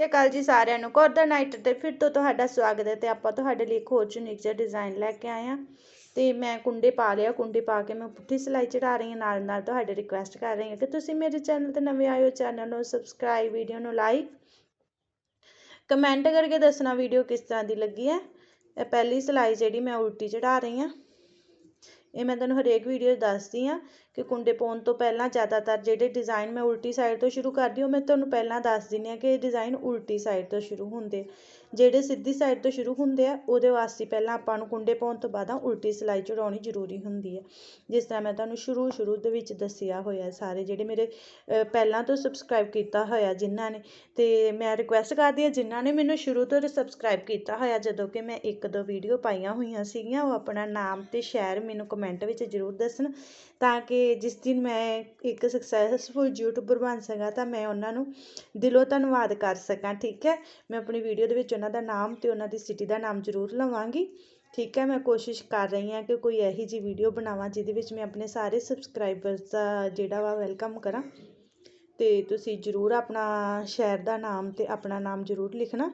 ਸ਼੍ਰੀ ਅਕਾਲ ਜੀ ਸਾਰਿਆਂ ਨੂੰ। ਕੋਰਦਾ ਨਾਈਟ ਤੇ ਫਿਰ ਤੋਂ ਤੁਹਾਡਾ ਸਵਾਗਤ ਹੈ ਤੇ ਆਪਾਂ ਤੁਹਾਡੇ ਲਈ ਇੱਕ ਹੋਰ ਯੂਨੀਕ ਜਿਹਾ ਡਿਜ਼ਾਈਨ ਲੈ ਕੇ ਆਏ ਆ ਤੇ ਮੈਂ ਕੁੰਡੇ ਪਾ ਲਿਆ ਕੁੰਡੇ ਪਾ ਕੇ ਮੈਂ ਪੁੱਠੀ ਸਿਲਾਈ ਚੜਾ ਰਹੀ ਹਾਂ ਨਾਲ ਨਾਲ ਤੁਹਾਡੇ ਰਿਕੁਐਸਟ ਕਰ ਰਹੀ ਹਾਂ ਕਿ ਤੁਸੀਂ ਮੇਰੇ ਚੈਨਲ ਤੇ ਨਵੇਂ ਆਇਓ ਚੈਨਲ ਨੂੰ ਸਬਸਕ੍ਰਾਈਬ ਵੀਡੀਓ ਨੂੰ ਲਾਈਕ ਕਮੈਂਟ ਕਰਕੇ ਦੱਸਣਾ ਵੀਡੀਓ ਕਿਸ ਤਰ੍ਹਾਂ ਦੀ ਲੱਗੀ ਹੈ। ਇਹ ਪਹਿਲੀ ਸਿਲਾਈ ਜਿਹੜੀ ਮੈਂ ਉਲਟੀ ਚੜਾ ਰਹੀ ਹਾਂ। ਇਹ ਮੈਂ ਤੁਹਾਨੂੰ ਹਰੇਕ ਵੀਡੀਓ ਦੱਸਦੀ ਆ ਕਿ ਕੁੰਡੇ ਪਾਉਣ ਤੋਂ ਪਹਿਲਾਂ ਜ਼ਿਆਦਾਤਰ ਜਿਹੜੇ ਡਿਜ਼ਾਈਨ ਮੈਂ ਉਲਟੀ ਸਾਈਡ ਤੋਂ ਸ਼ੁਰੂ ਕਰਦੀ ਹਾਂ ਮੈਂ ਤੁਹਾਨੂੰ ਪਹਿਲਾਂ ਦੱਸ ਦਿੰਦੀ ਆ ਕਿ ਇਹ ਡਿਜ਼ਾਈਨ ਉਲਟੀ ਸਾਈਡ ਤੋਂ ਸ਼ੁਰੂ ਹੁੰਦੇ ਜਿਹੜੇ ਸਿੱਧੀ ਸਾਈਡ ਤੋਂ ਸ਼ੁਰੂ ਹੁੰਦੇ ਆ, ਉਹਦੇ ਵਾਸਤੇ ਪਹਿਲਾਂ ਆਪਾਂ ਨੂੰ ਕੁੰਡੇ ਪਾਉਣ ਤੋਂ ਬਾਅਦ ਉਲਟੀ ਸਿਲਾਈ ਚੜਾਉਣੀ ਜ਼ਰੂਰੀ ਹੁੰਦੀ ਹੈ ਜਿਸ ਤਰ੍ਹਾਂ ਮੈਂ ਤੁਹਾਨੂੰ ਸ਼ੁਰੂ ਸ਼ੁਰੂ ਦੇ ਵਿੱਚ ਦੱਸਿਆ ਹੋਇਆ ਸਾਰੇ ਜਿਹੜੇ ਮੇਰੇ ਪਹਿਲਾਂ ਤੋਂ ਸਬਸਕ੍ਰਾਈਬ ਕੀਤਾ ਹੋਇਆ ਜਿਨ੍ਹਾਂ ਨੇ, ਤੇ ਮੈਂ ਰਿਕੁਐਸਟ ਕਰਦੀ ਹਾਂ ਜਿਨ੍ਹਾਂ ਨੇ ਮੈਨੂੰ ਸ਼ੁਰੂ ਤੋਂ ਸਬਸਕ੍ਰਾਈਬ ਕੀਤਾ ਹੋਇਆ, ਜਦੋਂ ਕਿ ਮੈਂ ਇੱਕ ਦੋ ਵੀਡੀਓ ਪਾਈਆਂ ਹੋਈਆਂ ਸੀਗੀਆਂ, ਉਹ ਆਪਣਾ ਨਾਮ ਤੇ ਸ਼ਹਿਰ ਮੈਨੂੰ ਕਮੈਂਟ ਵਿੱਚ ਜ਼ਰੂਰ ਦੱਸਣ, ਤਾਂ ਕਿ ਜਿਸ ਦਿਨ ਮੈਂ ਇੱਕ ਸਕਸੈਸਫੁਲ ਯੂਟਿਊਬਰ ਬਣ ਸਕਾਂ, ਤਾਂ ਮੈਂ ਉਹਨਾਂ ਨੂੰ ਦਿਲੋਂ ਧੰਨਵਾਦ ਕਰ ਸਕਾਂ, ਠੀਕ ਹੈ? ਮੈਂ ਆਪਣੀ ਵੀਡੀਓ ਦੇ ਵਿੱਚ ਉਹਨਾਂ ਦਾ ਨਾਮ ਅਤੇ ਉਹਨਾਂ ਦੀ ਸਿਟੀ ਦਾ ਨਾਮ ਜ਼ਰੂਰ ਲਵਾਂਗੀ। ਠੀਕ ਹੈ, ਮੈਂ ਕੋਸ਼ਿਸ਼ ਕਰ ਰਹੀ ਹਾਂ ਕਿ ਕੋਈ ਇਹੋ ਜਿਹੀ ਵੀਡੀਓ ਬਣਾਵਾਂ ਜਿਹਦੇ ਵਿੱਚ ਮੈਂ ਆਪਣੇ ਸਾਰੇ ਸਬਸਕ੍ਰਾਈਬਰਸ ਦਾ ਜਿਹੜਾ ਵਾ ਵੈਲਕਮ ਕਰਾਂ। ਅਤੇ ਤੁਸੀਂ ਜ਼ਰੂਰ ਆਪਣਾ ਸ਼ਹਿਰ ਦਾ ਨਾਮ ਅਤੇ ਆਪਣਾ ਨਾਮ ਜ਼ਰੂਰ ਲਿਖਣਾ।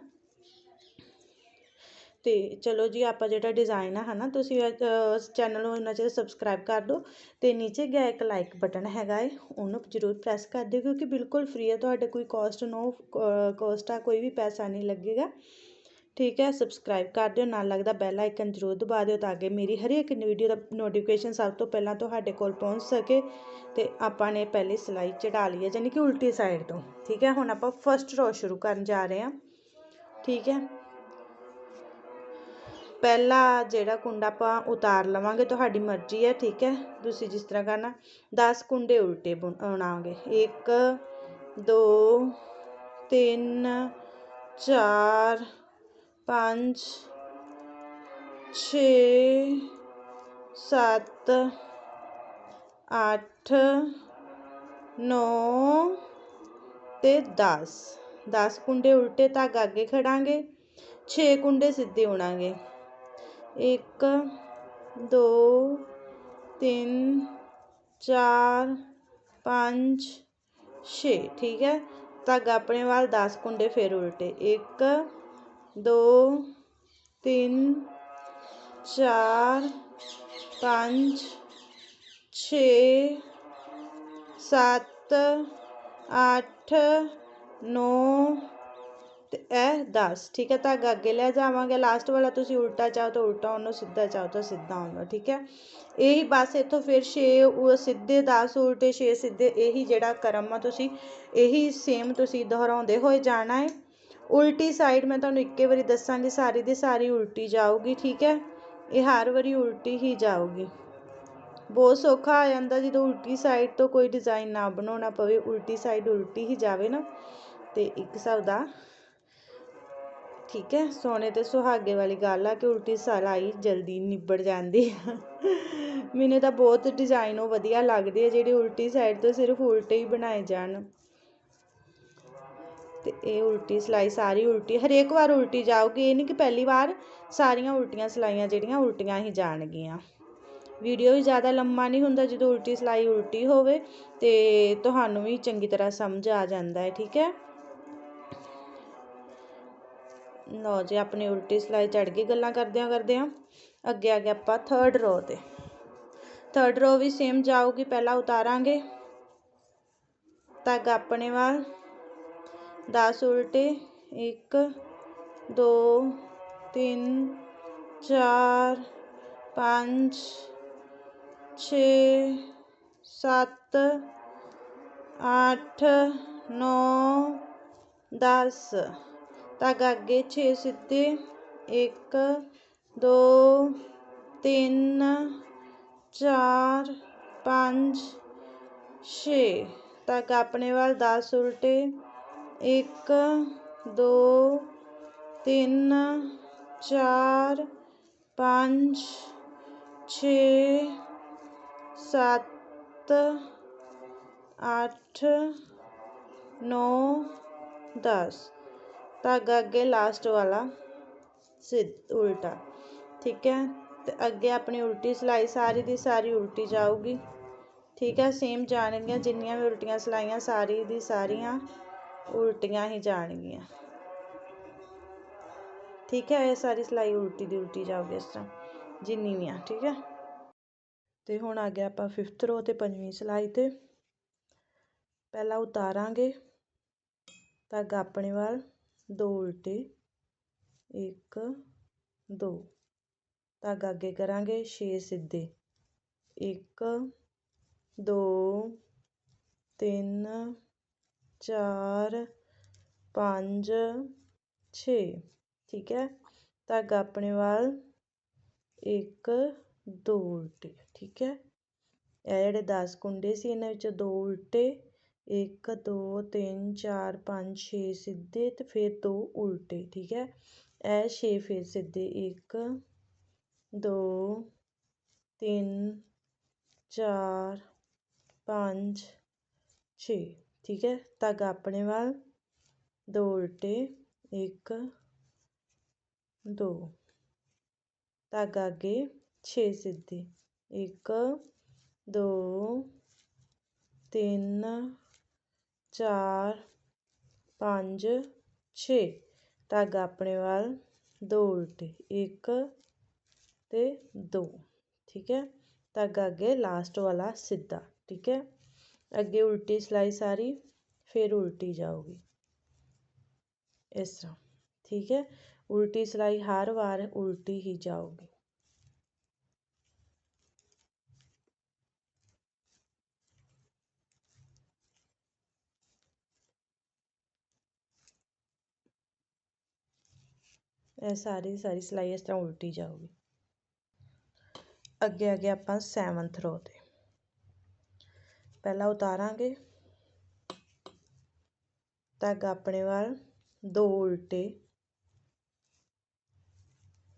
ਤੇ ਚਲੋ ਜੀ ਆਪਾਂ ਜਿਹੜਾ ਡਿਜ਼ਾਈਨ ਆ ਹਨਾ ਤੁਸੀਂ ਚੈਨਲ ਨੂੰ ਇਹਨਾਂ ਚਿਰ ਸਬਸਕ੍ਰਾਈਬ ਕਰ ਦਿਓ ਤੇ ਨੀਚੇ ਗਿਆ ਇੱਕ ਲਾਈਕ ਬਟਨ ਹੈਗਾ ਏ ਉਹਨੂੰ ਜ਼ਰੂਰ ਪ੍ਰੈਸ ਕਰ ਦਿਓ ਕਿਉਂਕਿ ਬਿਲਕੁਲ ਫ੍ਰੀ ਹੈ ਤੁਹਾਡੇ ਕੋਈ ਕਾਸਟ ਨੋ ਕਾਸਟ ਆ ਕੋਈ ਵੀ ਪੈਸਾ ਨਹੀਂ ਲੱਗੇਗਾ ਠੀਕ ਹੈ ਸਬਸਕ੍ਰਾਈਬ ਕਰ ਦਿਓ ਨਾਲ ਲੱਗਦਾ ਬੈਲ ਆਈਕਨ ਜ਼ਰੂਰ ਦਬਾ ਦਿਓ ਤਾਂ ਕਿ ਮੇਰੀ ਹਰੇਕ ਵੀਡੀਓ ਦਾ ਨੋਟੀਫਿਕੇਸ਼ਨ ਸਭ ਤੋਂ ਪਹਿਲਾਂ ਤੁਹਾਡੇ ਕੋਲ ਪਹੁੰਚ ਸਕੇ ਤੇ ਆਪਾਂ ਨੇ ਪਹਿਲੀ ਸਲਾਈ ਚੜਾ ਲਈ ਹੈ ਯਾਨੀ ਕਿ ਉਲਟੀ ਸਾਈਡ ਤੋਂ ਠੀਕ ਹੈ ਹੁਣ ਆਪਾਂ ਫਸਟ ਰੋ ਸ਼ੁਰੂ ਕਰਨ ਜਾ ਰਹੇ ਹਾਂ ਠੀਕ ਹੈ ਪਹਿਲਾ ਜਿਹੜਾ ਕੁੰਡਾ ਆਪਾਂ ਉਤਾਰ ਲਵਾਂਗੇ, ਤੁਹਾਡੀ ਮਰਜ਼ੀ ਹੈ, ਠੀਕ ਹੈ? ਤੁਸੀਂ ਜਿਸ ਤਰ੍ਹਾਂ ਕਰਨਾ 10 ਕੁੰਡੇ ਉਲਟੇ ਬਣਾਵਾਂਗੇ 1 2 3 4 5 6 7 8 9 ਤੇ 10 10 ਕੁੰਡੇ ਉਲਟੇ ਧਾਗਾ ਅੱਗੇ ਖੜਾਂਗੇ 6 ਕੁੰਡੇ ਸਿੱਧੇ ਉਣਾਂਗੇ एक, दो, तीन, चार, पाँच, छे, ठीक है? धागा अपने वाल दस कुंडे फिर उल्टे। एक, दो, तीन, चार, पाँच, छे सत्त अठ नौ ਅਤੇ ਇਹ ਦਸ, ਠੀਕ ਹੈ ਧਾਗਾ ਅੱਗੇ ਲੈ ਜਾਵਾਂਗੇ ਲਾਸਟ ਵਾਲਾ ਤੁਸੀਂ ਉਲਟਾ ਚਾਹੋ ਤਾਂ ਉਲਟਾ, ਉਹਨੂੰ ਸਿੱਧਾ ਚਾਹੋ ਤਾਂ ਸਿੱਧਾ ਉਹਨੂੰ, ਠੀਕ ਹੈ ਇਹੀ ਬਸ ਇੱਥੋਂ ਫਿਰ 6 ਉਹ ਸਿੱਧੇ 10 ਉਲਟੇ 6 ਸਿੱਧੇ, ਇਹੀ ਜਿਹੜਾ ਕਰਮ ਆ ਤੁਸੀਂ, ਇਹੀ ਸੇਮ ਤੁਸੀਂ ਦੁਹਰਾਉਂਦੇ ਹੋਏ ਜਾਣਾ ਹੈ ਉਲਟੀ ਸਾਈਡ ਮੈਂ ਤੁਹਾਨੂੰ ਇੱਕੇ ਵਾਰੀ ਦੱਸਾਂਗੀ, ਸਾਰੀ ਦੀ ਸਾਰੀ ਉਲਟੀ ਜਾਊਗੀ, ਠੀਕ ਹੈ ਇਹ ਹਰ ਵਾਰੀ ਉਲਟੀ ਹੀ ਜਾਊਗੀ। ਬਹੁਤ ਸੌਖਾ ਆ ਜਾਂਦਾ ਜਦੋਂ ਉਲਟੀ ਸਾਈਡ ਤੋਂ ਕੋਈ ਡਿਜ਼ਾਈਨ ਨਾ ਬਣਾਉਣਾ ਪਵੇ, ਉਲਟੀ ਸਾਈਡ ਉਲਟੀ ਹੀ ਜਾਵੇ ਨਾ। ਤੇ ਇੱਕ ਹਿਸਾਬ ਦਾ ਠੀਕ ਹੈ ਸੋਨੇ ਤੇ ਸੁਹਾਗੇ ਵਾਲੀ ਗੱਲ ਆ ਕਿ ਉਲਟੀ ਸਲਾਈ ਜਲਦੀ ਨਿਬੜ ਜਾਂਦੀ ਆ। ਮੈਨੂੰ ਤਾਂ ਬਹੁਤ ਡਿਜ਼ਾਈਨ ਉਹ ਵਧੀਆ ਲੱਗਦੇ ਆ, ਜਿਹੜੇ ਉਲਟੀ ਸਾਈਡ ਤੋਂ ਸਿਰਫ ਉਲਟੇ ਹੀ ਬਣਾਏ ਜਾਣ। ਤੇ ਇਹ ਉਲਟੀ ਸਲਾਈ ਸਾਰੀ ਉਲਟੀ, ਹਰੇਕ ਵਾਰ ਉਲਟੀ ਜਾਊਗੀ, ਇਹ ਨਹੀਂ ਕਿ ਪਹਿਲੀ ਵਾਰ ਸਾਰੀਆਂ ਉਲਟੀਆਂ ਸਲਾਈਆਂ ਜਿਹੜੀਆਂ ਉਲਟੀਆਂ ਹੀ ਜਾਣਗੀਆਂ। ਵੀਡੀਓ ਵੀ ਜ਼ਿਆਦਾ ਲੰਮਾ ਨਹੀਂ ਹੁੰਦਾ, ਜਦੋਂ ਉਲਟੀ ਸਲਾਈ ਉਲਟੀ ਹੋਵੇ ਤੇ ਤੁਹਾਨੂੰ ਵੀ ਚੰਗੀ ਤਰ੍ਹਾਂ ਸਮਝ ਆ ਜਾਂਦਾ ਹੈ, ਠੀਕ ਹੈ? ਲਓ ਜੀ ਆਪਣੀ ਉਲਟੀ ਸਲਾਈ ਚੜ ਗਈ ਗੱਲਾਂ ਕਰਦਿਆਂ ਕਰਦਿਆਂ ਅੱਗੇ ਆ ਗਿਆ ਆਪਾਂ ਥਰਡ ਰੋ ਤੇ ਥਰਡ ਰੋ ਵੀ ਸੇਮ ਜਾਊਗੀ ਪਹਿਲਾਂ ਉਤਾਰਾਂਗੇ ਧਾਗਾ ਆਪਣੇ ਵੱਲ 10 ਉਲਟੇ 1 2 3 4 5 6 7 8 9 10 ਧਾਗਾ ਅੱਗੇ 6 ਸਿੱਧੇ 1 2 3 4 5 6 ਧਾਗਾ ਆਪਣੇ ਵੱਲ 10 ਉਲਟੇ 1 2 3 4 5 6 7 8 9 10 ਧਾਗਾ ਅੱਗੇ ਲਾਸਟ ਵਾਲਾ ਸਿੱਧ ਉਲਟਾ, ਠੀਕ ਹੈ? ਤੇ ਅੱਗੇ ਆਪਣੀ ਉਲਟੀ ਸਿਲਾਈ ਸਾਰੀ ਦੀ ਸਾਰੀ ਉਲਟੀ ਜਾਊਗੀ, ਠੀਕ ਹੈ? ਸੇਮ ਜਾਣਗੀਆਂ, ਜਿੰਨੀਆਂ ਵੀ ਉਲਟੀਆਂ ਸਿਲਾਈਆਂ ਸਾਰੀ ਦੀ ਸਾਰੀਆਂ ਉਲਟੀਆਂ ਹੀ ਜਾਣਗੀਆਂ। ਠੀਕ ਹੈ? ਇਹ ਸਾਰੀ ਸਿਲਾਈ ਉਲਟੀ ਦੀ ਉਲਟੀ ਜਾਊਗੀ ਇਸ ਤਰ੍ਹਾਂ, ਜਿੰਨੀ ਵੀ ਆ, ਠੀਕ ਹੈ? ਤੇ ਹੁਣ ਆ ਗਿਆ ਆਪਾਂ 5th ਰੋ ਤੇ ਪੰਜਵੀਂ ਸਿਲਾਈ ਤੇ। ਪਹਿਲਾਂ ਉਤਾਰਾਂਗੇ ਧਾਗਾ ਆਪਣੇ ਵੱਲ ਦੋ ਉਲਟੇ, ਇੱਕ, ਦੋ। ਧਾਗਾ ਅੱਗੇ ਕਰਾਂਗੇ, ਛੇ ਸਿੱਧੇ। 1 2 3 4 5 6 ਠੀਕ ਹੈ? ਧਾਗਾ ਆਪਣੇ ਵੱਲ। ਇੱਕ, ਦੋ ਉਲਟੇ। ਠੀਕ ਹੈ? ਇਹ ਜਿਹੜੇ ਦਸ ਕੁੰਡੇ ਸੀ, ਇਹਨਾਂ ਵਿੱਚ ਦੋ ਉਲਟੇ एक, दो, तीन, चार, पाँच छे सीधे ते तो फिर दो उल्टे, ठीक है? ए छे फिर सीधे एक, दो, तीन, चार, पाँच छे ठीक ऐ धागा अपने वाल दो उल्टे, एक, दो। धागा आगे छे सिद्धे इक दो, तीन 4 5 6 ਧਾਗਾ ਆਪਣੇ ਵੱਲ ਦੋ ਉਲਟੇ 1 ਤੇ 2 ਠੀਕ ਹੈ ਧਾਗਾ ਅੱਗੇ ਲਾਸਟ ਵਾਲਾ ਸਿੱਧਾ ਠੀਕ ਹੈ ਅੱਗੇ ਉਲਟੀ ਸਿਲਾਈ ਸਾਰੀ ਫਿਰ ਉਲਟੀ ਜਾਊਗੀ ਇਸ ਤਰ੍ਹਾਂ ਠੀਕ ਹੈ ਉਲਟੀ ਸਿਲਾਈ ਹਰ ਵਾਰ ਉਲਟੀ ਹੀ ਜਾਊਗੀ ਇਹ ਸਾਰੀ ਸਾਰੀ ਸਿਲਾਈ ਇਸ ਤਰ੍ਹਾਂ ਉਲਟੀ ਜਾਊਗੀ ਅੱਗੇ ਅੱਗੇ ਆਪਾਂ 7th ਰੋ ਤੇ ਪਹਿਲਾਂ ਉਤਾਰਾਂਗੇ ਧਾਗਾ ਆਪਣੇ ਵੱਲ ਦੋ ਉਲਟੇ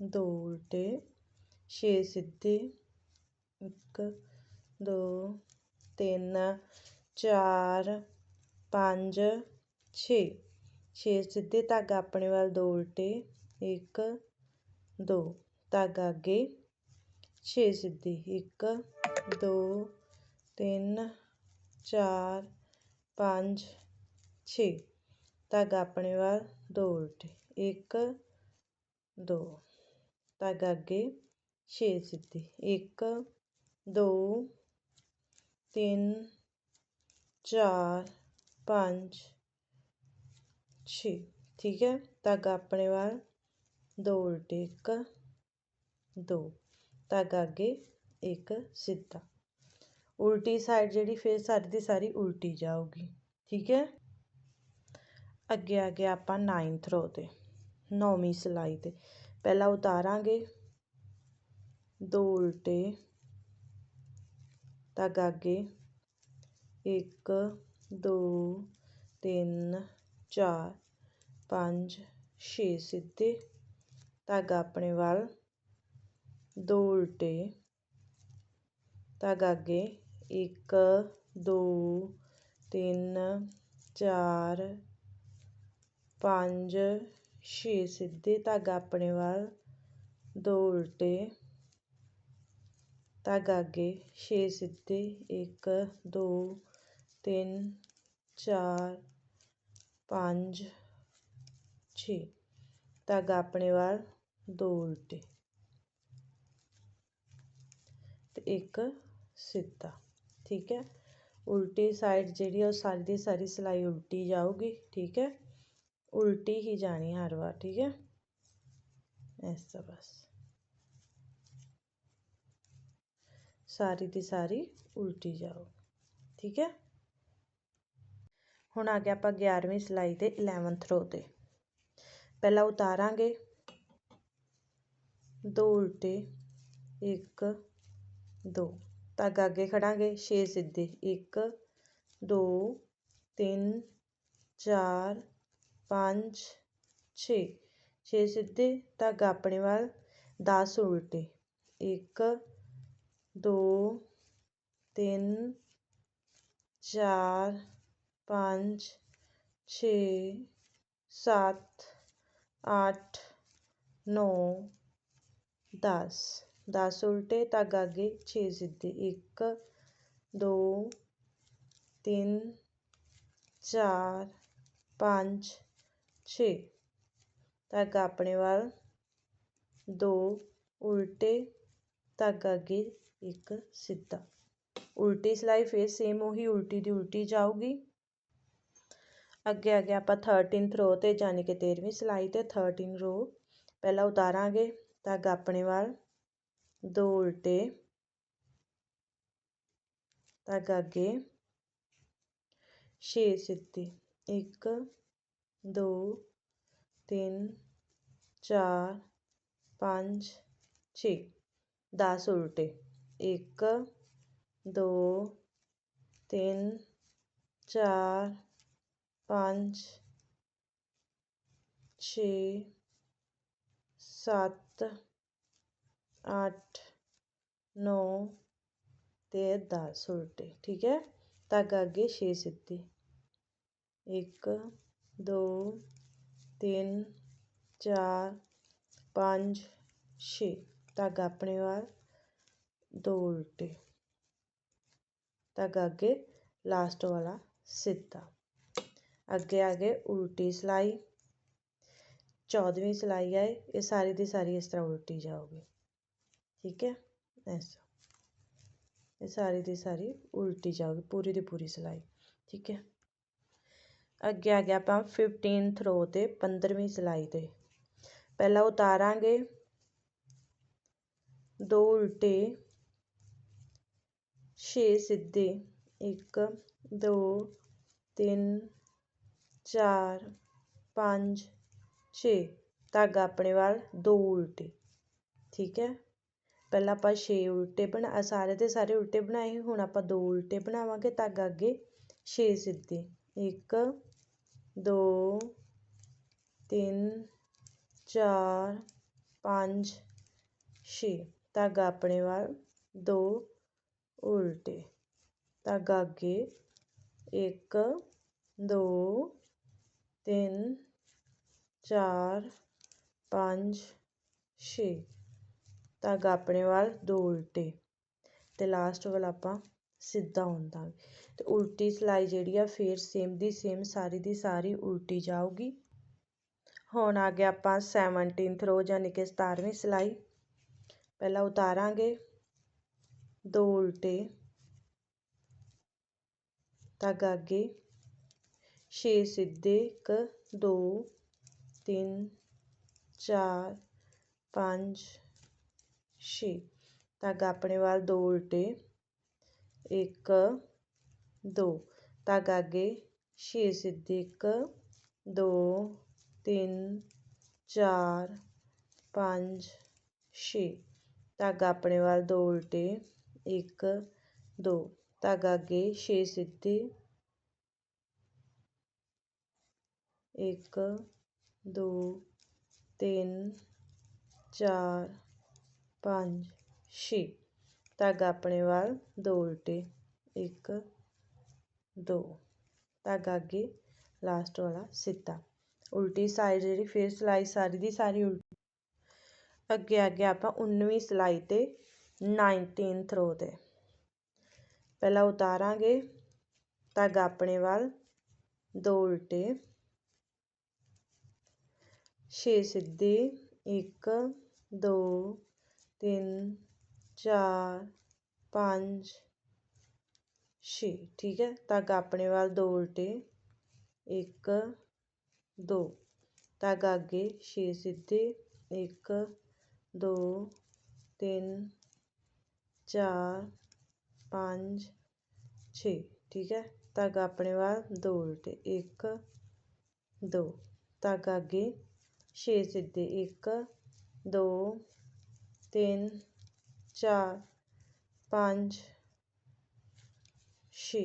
ਦੋ ਉਲਟੇ 6 ਸਿੱਧੇ 1 2 3 4 5 6 6 ਸਿੱਧੇ ਧਾਗਾ ਆਪਣੇ ਵੱਲ ਦੋ ਉਲਟੇ एक, दो धागा अगे छे सीधी एक, दो, तीन, चार, पाँच, छे। धागा अपने वाल दो उल्टे। एक, दो धागा अगे छे सीधी एक, दो, तीन, चार, पाँच, छे। ठीक है? धागा अपने वाल ਦੋ ਉਲਟੇ ਇੱਕ ਦੋ। ਧਾਗਾ ਅੱਗੇ ਇੱਕ ਸਿੱਧਾ। ਉਲਟੀ ਸਾਈਡ ਜਿਹੜੀ ਫਿਰ ਸਾਰੀ ਦੀ ਸਾਰੀ ਉਲਟੀ ਜਾਊਗੀ। ਠੀਕ ਹੈ? ਅੱਗੇ ਆ ਗਿਆ ਆਪਾਂ 9th ਰੋ ਤੇ, ਨੌਵੀਂ ਸਿਲਾਈ ਤੇ। ਪਹਿਲਾਂ ਉਤਾਰਾਂਗੇ। ਦੋ ਉਲਟੇ ਧਾਗਾ ਅੱਗੇ 1 2 3 4 5 6 ਸਿੱਧੇ। ਧਾਗਾ ਆਪਣੇ ਵੱਲ, ਦੋ ਉਲਟੇ, ਧਾਗਾ ਅੱਗੇ, ਇੱਕ, ਦੋ, ਤਿੰਨ, ਚਾਰ, ਪੰਜ, ਛੇ, ਸਿੱਧੇ ਧਾਗਾ ਆਪਣੇ ਵੱਲ, ਦੋ ਉਲਟੇ, ਧਾਗਾ ਅੱਗੇ, ਛੇ, ਸਿੱਧੇ, ਇੱਕ, ਦੋ, ਤਿੰਨ, ਚਾਰ, ਪੰਜ, ਛੇ, ਧਾਗਾ ਆਪਣੇ ਵੱਲ ਦੋ ਉਲਟੇ ਤੇ ਇੱਕ ਸਿੱਧਾ ਠੀਕ ਹੈ ਉਲਟੀ ਸਾਈਡ ਜਿਹੜੀ ਉਹ ਸਾਰੀ ਦੀ ਸਾਰੀ ਸਿਲਾਈ ਉਲਟੀ ਜਾਊਗੀ ਠੀਕ ਹੈ ਉਲਟੀ ਹੀ ਜਾਣੀ ਹਰ ਵਾਰ ਠੀਕ ਹੈ ਇਸ ਤਰ੍ਹਾਂ ਬਸ ਸਾਰੀ ਦੀ ਸਾਰੀ ਉਲਟੀ ਜਾਓ ਠੀਕ ਹੈ ਹੁਣ ਆ ਗਿਆ ਆਪਾਂ 11ਵੀਂ ਸਿਲਾਈ ਤੇ 11th ਰੋ ਤੇ ਪਹਿਲਾਂ ਉਤਾਰਾਂਗੇ ਦੋ ਉਲਟੇ ਇੱਕ ਦੋ ਧਾਗਾ ਅੱਗੇ ਖੜਾਂਗੇ 6 ਸਿੱਧੇ 1 2 3 4 5 6 6 ਸਿੱਧੇ ਧਾਗਾ ਆਪਣੇ ਵੱਲ 10 ਉਲਟੇ 1 2 3 4 5 6 7 8 9 10 10 ਉਲਟੇ ਧਾਗਾ ਅੱਗੇ 6 ਸਿੱਧੇ 1 2 3 4 5 6 ਧਾਗਾ ਆਪਣੇ ਵੱਲ ਦੋ ਉਲਟੇ ਧਾਗਾ ਅੱਗੇ ਇੱਕ ਸਿੱਧਾ ਉਲਟੀ ਸਿਲਾਈ ਫਿਰ ਸੇਮ ਉਹੀ ਉਲਟੀ ਦੀ ਉਲਟੀ ਜਾਊਗੀ ਅੱਗੇ ਅੱਗੇ ਆਪਾਂ 13th ਰੋ ਤੇ ਜਾਨੀ ਕਿ 13ਵੀਂ ਸਿਲਾਈ ਤੇ 13 ਰੋ ਪਹਿਲਾਂ ਉਤਾਰਾਂਗੇ ਧਾਗਾ ਆਪਣੇ ਵੱਲ ਦੋ ਉਲਟੇ ਧਾਗਾ ਅੱਗੇ 6 ਸਿੱਧੇ 1 2 3 4 5 6 10 ਉਲਟੇ 1 2 3 4 5 6 7 अठ नौ, ते दस उल्टे, ठीक है? धागा अगे छे सीते एक, दो, तीन, चार, पाँच, छे। धागा अपने बार दो उल्टे। धागा अगे लास्ट वाला सीता अगे आ गए उल्टी सिलाई। 14ਵੀਂ ਸਿਲਾਈ ਹੈ ਇਹ ਸਾਰੀ ਦੀ ਸਾਰੀ ਇਸ ਤਰ੍ਹਾਂ ਉਲਟੀ ਜਾਊਗੀ ਠੀਕ ਹੈ ਐਸਾ ਇਹ ਸਾਰੀ ਦੀ ਸਾਰੀ ਉਲਟੀ ਜਾਊਗੀ ਪੂਰੀ ਦੀ ਪੂਰੀ ਸਿਲਾਈ ਠੀਕ ਹੈ ਅੱਗੇ ਆ ਗਿਆ ਆਪਾਂ 15th ਰੋ ਤੇ 15ਵੀਂ ਸਿਲਾਈ ਤੇ ਪਹਿਲਾਂ ਉਤਾਰਾਂਗੇ ਦੋ ਉਲਟੇ 6 ਸਿੱਧੇ 1 2 3 4 5 6 ਧਾਗਾ ਆਪਣੇ ਵੱਲ ਦੋ ਉਲਟੇ ਠੀਕ ਹੈ ਪਹਿਲਾਂ ਆਪਾਂ 6 ਉਲਟੇ ਬਣਾ ਸਾਰੇ ਦੇ ਸਾਰੇ ਉਲਟੇ ਬਣਾਏ ਹੁਣ ਆਪਾਂ ਦੋ ਉਲਟੇ ਬਣਾਵਾਂਗੇ ਧਾਗਾ ਅੱਗੇ 6 ਸਿੱਧੇ 1 2 3 4 5 6 ਧਾਗਾ ਆਪਣੇ ਵੱਲ ਦੋ ਉਲਟੇ ਧਾਗਾ ਅੱਗੇ 1 2 3 4 5 6 ਧਾਗਾ ਆਪਣੇ ਵੱਲ ਦੋ ਉਲਟੇ। ਤੇ ਲਾਸਟ ਵਾਲਾ ਆਪਾਂ ਸਿੱਧਾ ਹੁੰਦਾ ਅਤੇ ਉਲਟੀ ਸਿਲਾਈ ਜਿਹੜੀ ਆ, ਫਿਰ ਸੇਮ ਦੀ ਸੇਮ ਸਾਰੀ ਦੀ ਸਾਰੀ ਉਲਟੀ ਜਾਊਗੀ। ਹੁਣ ਆ ਗਿਆ ਆਪਾਂ 17th ਰੋ ਯਾਨੀ ਕਿ 17ਵੀਂ ਸਿਲਾਈ। ਪਹਿਲਾਂ ਉਤਾਰਾਂਗੇ ਦੋ ਉਲਟੇ। ਧਾਗਾ ਅੱਗੇ 6 ਸਿੱਧੇ 1 2 3 4 5 6 ਧਾਗਾ ਆਪਣੇ ਵੱਲ ਦੋ ਉਲਟੇ 1 2 ਧਾਗਾ ਅੱਗੇ 6 ਸਿੱਧੇ 1 2 3 4 5 6 ਧਾਗਾ ਆਪਣੇ ਵੱਲ ਦੋ ਉਲਟੇ 1 2 ਧਾਗਾ ਅੱਗੇ 6 ਸਿੱਧੇ 1 2 3 4 5 6 ਧਾਗਾ ਆਪਣੇ ਵੱਲ ਦੋ ਉਲਟੇ 1 2 ਧਾਗਾ ਅੱਗੇ ਲਾਸਟ ਵਾਲਾ ਸਿੱਧਾ। ਉਲਟੀ ਸਾਈਡ ਜਿਹੜੀ ਫਿਰ ਸਿਲਾਈ ਸਾਰੀ ਦੀ ਸਾਰੀ ਉਲਟੀ। ਅੱਗੇ ਅੱਗੇ ਆਪਾਂ 19ਵੀਂ ਸਿਲਾਈ ਤੇ 19th ਥਰੋ ਤੇ। ਪਹਿਲਾਂ ਉਤਾਰਾਂਗੇ। ਧਾਗਾ ਆਪਣੇ ਵੱਲ ਦੋ ਉਲਟੇ 6 ਸਿੱਧੇ 1 2 3 4 5 6 ਠੀਕ ਹੈ ਧਾਗਾ ਆਪਣੇ ਵੱਲ ਦੋ ਉਲਟੇ 1 2 ਧਾਗਾ ਅੱਗੇ 6 ਸਿੱਧੇ 1 2 3 4 5 6 ਠੀਕ ਹੈ ਧਾਗਾ ਆਪਣੇ ਵੱਲ ਦੋ ਉਲਟੇ 1 2 ਧਾਗਾ ਅੱਗੇ ਛੇ ਸਿੱਧੇ 1 2 3 4 5 6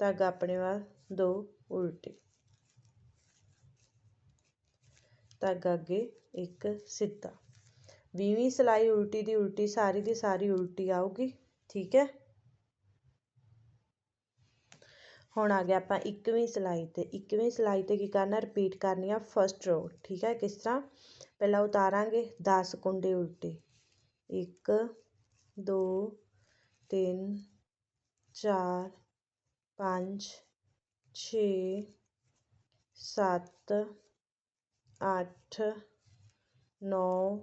ਧਾਗਾ ਆਪਣੇ ਵੱਲ, ਦੋ, ਉਲਟੇ। ਧਾਗਾ ਅੱਗੇ, ਇੱਕ, ਸਿੱਧਾ। ਵੀਹਵੀਂ ਸਿਲਾਈ ਉਲਟੀ ਦੀ ਉਲਟੀ, ਸਾਰੀ ਦੀ ਸਾਰੀ ਉਲਟੀ ਆਊਗੀ, ਠੀਕ ਹੈ? ਹੁਣ ਆ ਗਿਆ ਆਪਾਂ 21ਵੀਂ ਸਿਲਾਈ ਤੇ 21ਵੀਂ ਸਿਲਾਈ ਤੇ ਕੀ ਕਰਨਾ ਰਿਪੀਟ ਕਰਨੀ ਆ ਫਸਟ ਰੋ ਠੀਕ ਹੈ ਕਿਸ ਤਰ੍ਹਾਂ ਪਹਿਲਾਂ ਉਤਾਰਾਂਗੇ 10 ਕੁੰਡੇ ਉਲਟੇ 1 2 3 4 5 6 7 ਅੱਠ ਨੌ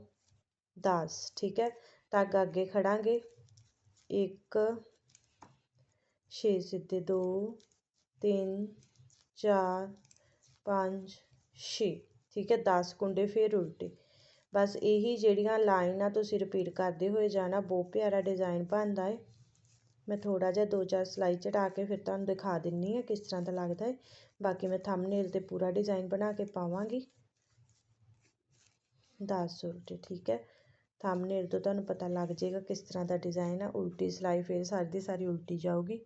ਦਸ ਠੀਕ ਹੈ ਧਾਗਾ ਅੱਗੇ ਖੜਾਂਗੇ ਇੱਕ ਛੇ ਸਿੱਧੇ ਦੋ ਤਿੰਨ, ਚਾਰ, ਪੰਜ, ਛੇ। ਠੀਕ ਹੈ, ਦਸ ਕੁੰਡੇ ਫਿਰ ਉਲਟੇ। ਬਸ ਇਹੀ ਜਿਹੜੀਆਂ ਲਾਈਨ ਆ, ਤੁਸੀਂ ਰਿਪੀਟ ਕਰਦੇ ਹੋਏ ਜਾਣਾ। ਬਹੁਤ ਪਿਆਰਾ ਡਿਜ਼ਾਇਨ ਬਣਦਾ ਹੈ ਮੈਂ ਥੋੜਾ ਜਿਹਾ ਦੋ ਚਾਰ ਸਲਾਈ ਚੜਾ ਕੇ ਫਿਰ ਤੁਹਾਨੂੰ ਦਿਖਾ ਦਿੰਨੀ ਆ ਕਿਸ ਤਰ੍ਹਾਂ ਦਾ ਲੱਗਦਾ ਹੈ ਬਾਕੀ ਮੈਂ ਥੰਬਨੇਲ ਤੇ ਪੂਰਾ ਡਿਜ਼ਾਈਨ ਬਣਾ ਕੇ ਪਾਵਾਂਗੀ। 10 ਉਲਟੇ, ਠੀਕ ਹੈ। ਥੰਬਨੇਲ ਤੋਂ ਤੁਹਾਨੂੰ ਪਤਾ ਲੱਗ ਜਾਏਗਾ ਕਿਸ ਤਰ੍ਹਾਂ ਦਾ ਡਿਜ਼ਾਈਨ ਆ। ਉਲਟੀ ਸਲਾਈ ਫਿਰ ਸਾਰੀ ਦੀ ਸਾਰੀ ਉਲਟੀ ਜਾਊਗੀ।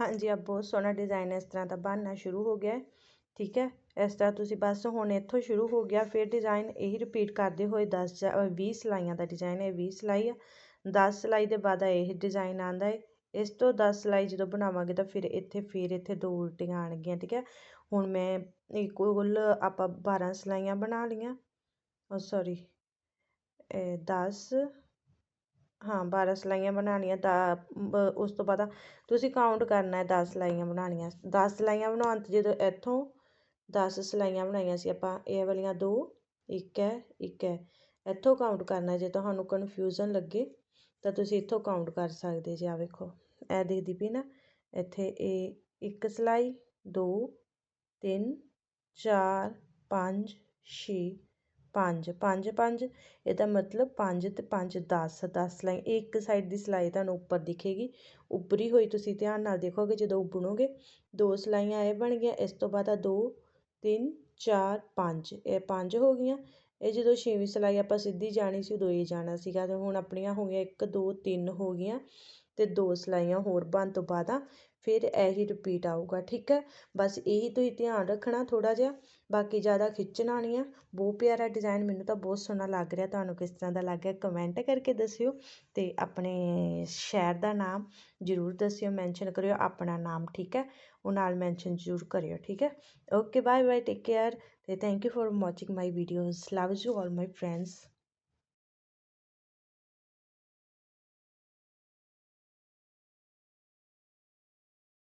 ਹਾਂਜੀ ਆ ਬਹੁਤ ਸੋਹਣਾ ਡਿਜ਼ਾਇਨ ਇਸ ਤਰ੍ਹਾਂ ਦਾ ਬਣਨਾ ਸ਼ੁਰੂ ਹੋ ਗਿਆ ਹੈ, ਠੀਕ ਹੈ? ਇਸ ਤਰ੍ਹਾਂ ਤੁਸੀਂ ਬਸ ਹੁਣ ਇੱਥੋਂ ਸ਼ੁਰੂ ਹੋ ਗਿਆ, ਫਿਰ ਡਿਜ਼ਾਇਨ ਇਹੀ ਰਿਪੀਟ ਕਰਦੇ ਹੋਏ 10 20 ਸਲਾਈਆਂ ਦਾ ਡਿਜ਼ਾਇਨ ਹੈ 20 ਸਲਾਈ ਆ। 10 ਸਲਾਈ ਦੇ ਬਾਅਦ ਇਹ ਡਿਜ਼ਾਈਨ ਆਂਦਾ ਹੈ। ਇਸ ਤੋਂ 10 ਸਲਾਈ ਜਦੋਂ ਬਣਾਵਾਂਗੇ ਤਾਂ ਫਿਰ ਇੱਥੇ ਫਿਰ ਇੱਥੇ ਦੋ ਉਲਟੀਆਂ ਆਣਗੀਆਂ ਠੀਕ ਹੈ? ਹੁਣ ਮੈਂ ਕੁੱਲ ਆਪਾਂ 12 ਸਲਾਈਆਂ ਬਣਾ ਲਈਆਂ। ਉਹ ਸੌਰੀ 10 ਹਾਂ 12 ਸਲਾਈਆਂ ਬਣਾਉਣੀਆਂ ਤਾਂ ਉਸ ਤੋਂ ਬਾਅਦ ਤੁਸੀਂ ਕਾਊਂਟ ਕਰਨਾ ਹੈ 10 ਸਲਾਈਆਂ ਬਣਾਉਣੀਆਂ। 10 ਸਲਾਈਆਂ ਬਣਾਉਣ ਤੇ ਜਦੋਂ ਇੱਥੋਂ 10 ਸਲਾਈਆਂ ਬਣਾਈਆਂ ਸੀ ਆਪਾਂ, ਇਹ ਵਾਲੀਆਂ ਦੋ, ਇੱਕ ਹੈ ਇੱਕ ਹੈ। ਇੱਥੋਂ ਕਾਊਂਟ ਕਰਨਾ, ਜੇ ਤੁਹਾਨੂੰ ਕਨਫਿਊਜ਼ਨ ਲੱਗੇ ਤਾਂ ਤੁਸੀਂ ਇੱਥੋਂ ਕਾਊਂਟ ਕਰ ਸਕਦੇ ਜੀ ਆ ਵੇਖੋ। ਇਹ ਦੇਖਦੀ ਪਈ ਨਾ, ਇੱਥੇ ਇਹ ਇੱਕ ਸਲਾਈ, ਦੋ, ਤਿੰਨ, ਚਾਰ, ਪੰਜ, ਛੇ ਪੰਜ ਪੰਜ ਪੰਜ। ਇਹਦਾ ਮਤਲਬ ਪੰਜ ਅਤੇ ਪੰਜ 10 10 ਇਹ ਇੱਕ ਸਾਈਡ ਦੀ ਸਿਲਾਈ ਤੁਹਾਨੂੰ ਉੱਪਰ ਦਿਖੇਗੀ। ਉੱਭਰੀ ਹੋਈ ਤੁਸੀਂ ਧਿਆਨ ਨਾਲ ਦੇਖੋਗੇ, ਜਦੋਂ ਬੁਣੋਗੇ ਦੋ ਸਿਲਾਈਆਂ ਇਹ ਬਣ ਗਈਆਂ। ਇਸ ਤੋਂ ਬਾਅਦ ਆ ਦੋ, ਤਿੰਨ, ਚਾਰ, ਪੰਜ। ਇਹ ਪੰਜ ਹੋ ਗਈਆਂ। ਇਹ ਜਦੋਂ ਛੇਵੀਂ ਸਿਲਾਈ ਆਪਾਂ ਸਿੱਧੀ ਜਾਣੀ ਸੀ, ਉਦੋਂ ਇਹ ਜਾਣਾ ਸੀਗਾ। ਅਤੇ ਹੁਣ ਆਪਣੀਆਂ ਹੋ ਗਈਆਂ ਇੱਕ, ਦੋ, ਤਿੰਨ ਹੋ ਗਈਆਂ। ਅਤੇ ਦੋ ਸਿਲਾਈਆਂ ਹੋਰ ਬਣਨ ਤੋਂ ਬਾਅਦ ਆ, ਫਿਰ ਇਹੀ ਰਿਪੀਟ ਆਊਗਾ, ਠੀਕ ਹੈ? ਬਸ ਇਹੀ ਤੁਸੀਂ ਧਿਆਨ ਰੱਖਣਾ ਥੋੜ੍ਹਾ ਜਿਹਾ, ਬਾਕੀ ਜ਼ਿਆਦਾ ਖਿੱਚਣਾ ਨਹੀਂ ਆ, ਬਹੁਤ ਪਿਆਰਾ ਡਿਜ਼ਾਈਨ ਮੈਨੂੰ ਤਾਂ ਬਹੁਤ ਸੋਹਣਾ ਲੱਗ ਰਿਹਾ, ਤੁਹਾਨੂੰ ਕਿਸ ਤਰ੍ਹਾਂ ਦਾ ਲੱਗ ਰਿਹਾ ਕਮੈਂਟ ਕਰਕੇ ਦੱਸਿਓ ਅਤੇ ਆਪਣੇ ਸ਼ਹਿਰ ਦਾ ਨਾਮ ਜ਼ਰੂਰ ਦੱਸਿਓ ਮੈਂਸ਼ਨ ਕਰਿਓ ਆਪਣਾ ਨਾਮ, ਠੀਕ ਹੈ? ਉਹ ਨਾਲ ਮੈਂਸ਼ਨ ਜ਼ਰੂਰ ਕਰਿਓ, ਠੀਕ ਹੈ? Okay bye bye take care ਅਤੇ thank you for watching my videos love you all my friends